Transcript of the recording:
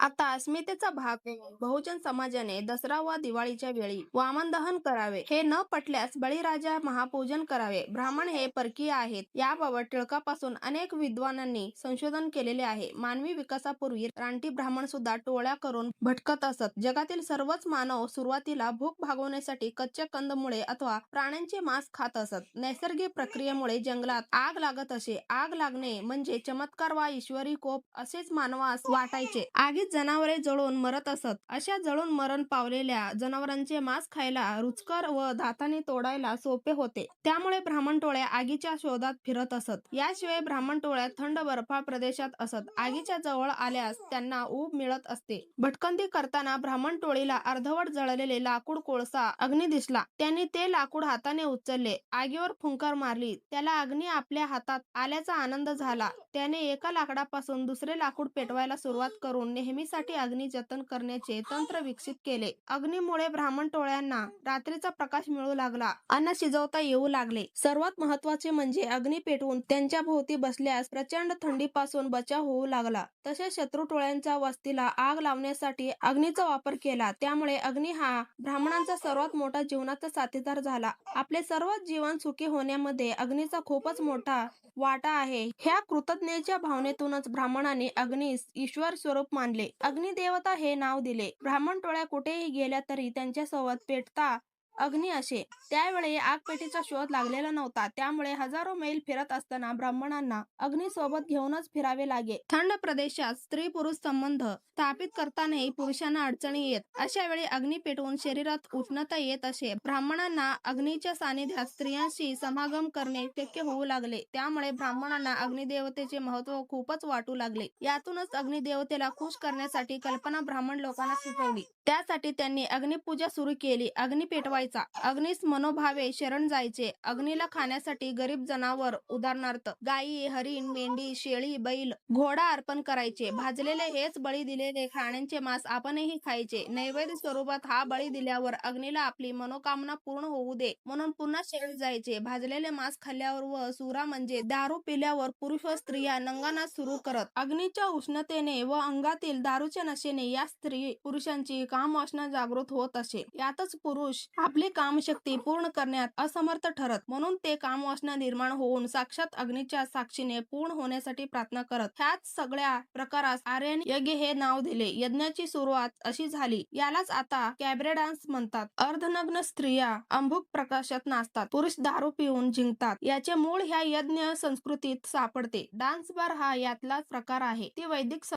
आता अस्मितेचा भाग बहुजन समाजाने दसरा व दिवाळीच्या वेळी वामन दहन करावे. हे न पटल्यास बळीराजा महापूजन करावे. ब्राह्मण हे परकीय आहेत. याबाबत टिळकापासून अनेक विद्वानांनी संशोधन केलेले आहे. मानवी विकासापूर्वी रानटी ब्राह्मण सुद्धा टोळ्या करून भटकत असत. जगातील सर्वच मानव सुरुवातीला भूक भागवण्यासाठी कच्चे कंदमुळे अथवा प्राण्यांचे मांस खात असत. नैसर्गिक प्रक्रियेमुळे जंगलात आग लागत असे. आग लागणे म्हणजे चमत्कार वा ईश्वरी कोप असेच मानवास वाटायचे. आगीत जनावरे जळून मरत असत. अशा जळून मरण पावलेल्या जनावरांचे मांस खायला रुचकर व दाताने तोडायला सोपे होते. त्यामुळे ब्राह्मण टोळ्या आगीच्या शोधात फिरत असत. याशिवाय ब्राह्मण टोळ्या थंड बर्फाळ प्रदेशात असत. आगीच्या जवळ आल्यास त्यांना ऊब मिळत असते. भटकंती करताना ब्राह्मण टोळीला अर्धवट जळलेले लाकूड कोळसा अग्नी दिसला. त्यांनी ते लाकूड हाताने उचलले. आगीवर फुंकर मारली. त्याला अग्नी आपल्या हातात आल्याचा आनंद झाला. त्याने एका लाकडापासून दुसरे लाकूड पेटवायला सुरुवात करून नेहमी नेहमीसाठी अग्नी जतन करण्याचे तंत्र विकसित केले. अग्नीमुळे ब्राह्मण टोळ्यांना रात्रीचा प्रकाश मिळू लागला. अन्न शिजवता येऊ लागले. सर्वात महत्त्वाचे म्हणजे अग्नी पेटवून त्यांच्या भोवती बसल्यास प्रचंड थंडीपासून बचाव होऊ लागला. तसेच शत्रू टोळ्यांच्या वस्तीला आग लावण्यासाठी अग्नीचा वापर केला. त्यामुळे अग्नी हा ब्राह्मणांचा सर्वात मोठा जीवनाचा साथीदार झाला. आपले सर्वच जीवन सुखी होण्यामध्ये अग्नीचा खूपच मोठा वाटा आहे. ह्या कृतज्ञतेच्या भावनेतूनच ब्राह्मणाने अग्नीस ईश्वर स्वरूप मानले. अग्निदेवता हे नाव दिले. ब्राह्मण टोळ्या कुठेही गेल्या तरी त्यांच्यासोबत पेटता अग्नी असे. त्यावेळी आगपेटीचा शोध लागलेला नव्हता. त्यामुळे हजारो मैल फिरत असताना ब्राह्मणांना अग्निसोबत घेऊनच फिरावे लागे. थंड प्रदेशात स्त्री पुरुष संबंध स्थापित करतानाही पुरुषांना अडचणी येत. अशा वेळी अग्नी पेटवून शरीरात उष्णता येत असे. ब्राह्मणांना अग्नीच्या सानिध्यात स्त्रियांशी समागम करणे शक्य होऊ लागले. त्यामुळे ब्राह्मणांना अग्निदेवतेचे महत्त्व खूपच वाटू लागले. यातूनच अग्निदेवतेला खुश करण्यासाठी कल्पना ब्राह्मण लोकांना सुचवली. त्यासाठी त्यांनी अग्निपूजा सुरू केली. अग्नी पेटवायची अग्नीस मनोभावे शरण जायचे. अग्नीला खाण्यासाठी गरीब जनावर उदाहरणार्थ गायी हरिण मेंढी शेळी बैल घोडा अर्पण करायचे. भाजलेले हेच बळी दिलेले खाण्यांचे मांस आपणही खायचे. नैवेद्य स्वरूपात हा बळी दिल्यावर अग्नीला आपली मनोकामना पूर्ण होऊ दे म्हणून पुन्हा शरण जायचे. भाजलेले मांस खाल्ल्यावर व सुरा म्हणजे दारू पिल्यावर पुरुष व स्त्रिया नंगानाच सुरू करत. अग्नीच्या उष्णतेने व अंगातील दारूच्या नशेने या स्त्री पुरुषांची कामवासना जागृत होत असे. यातच पुरुष आपली कामशक्ती पूर्ण करण्यात असमर्थ ठरत म्हणून ते कामवासना निर्माण होऊन साक्षात अग्नीच्या साक्षीने पूर्ण होण्यासाठी प्रार्थना करत. ह्याच सगळ्या प्रकारास आर्यन यज्ञ हे नाव दिले. यज्ञाची सुरुवात अशी झाली. यालाच आता कॅबरे डान्स म्हणतात. अर्धनग्न स्त्रिया अंभुक प्रकाशात नाचतात. पुरुष दारू पिऊन जिंकतात. याचे मूळ ह्या यज्ञ संस्कृतीत सापडते. डान्स बार हा यातलाच प्रकार आहे. ती वैदिक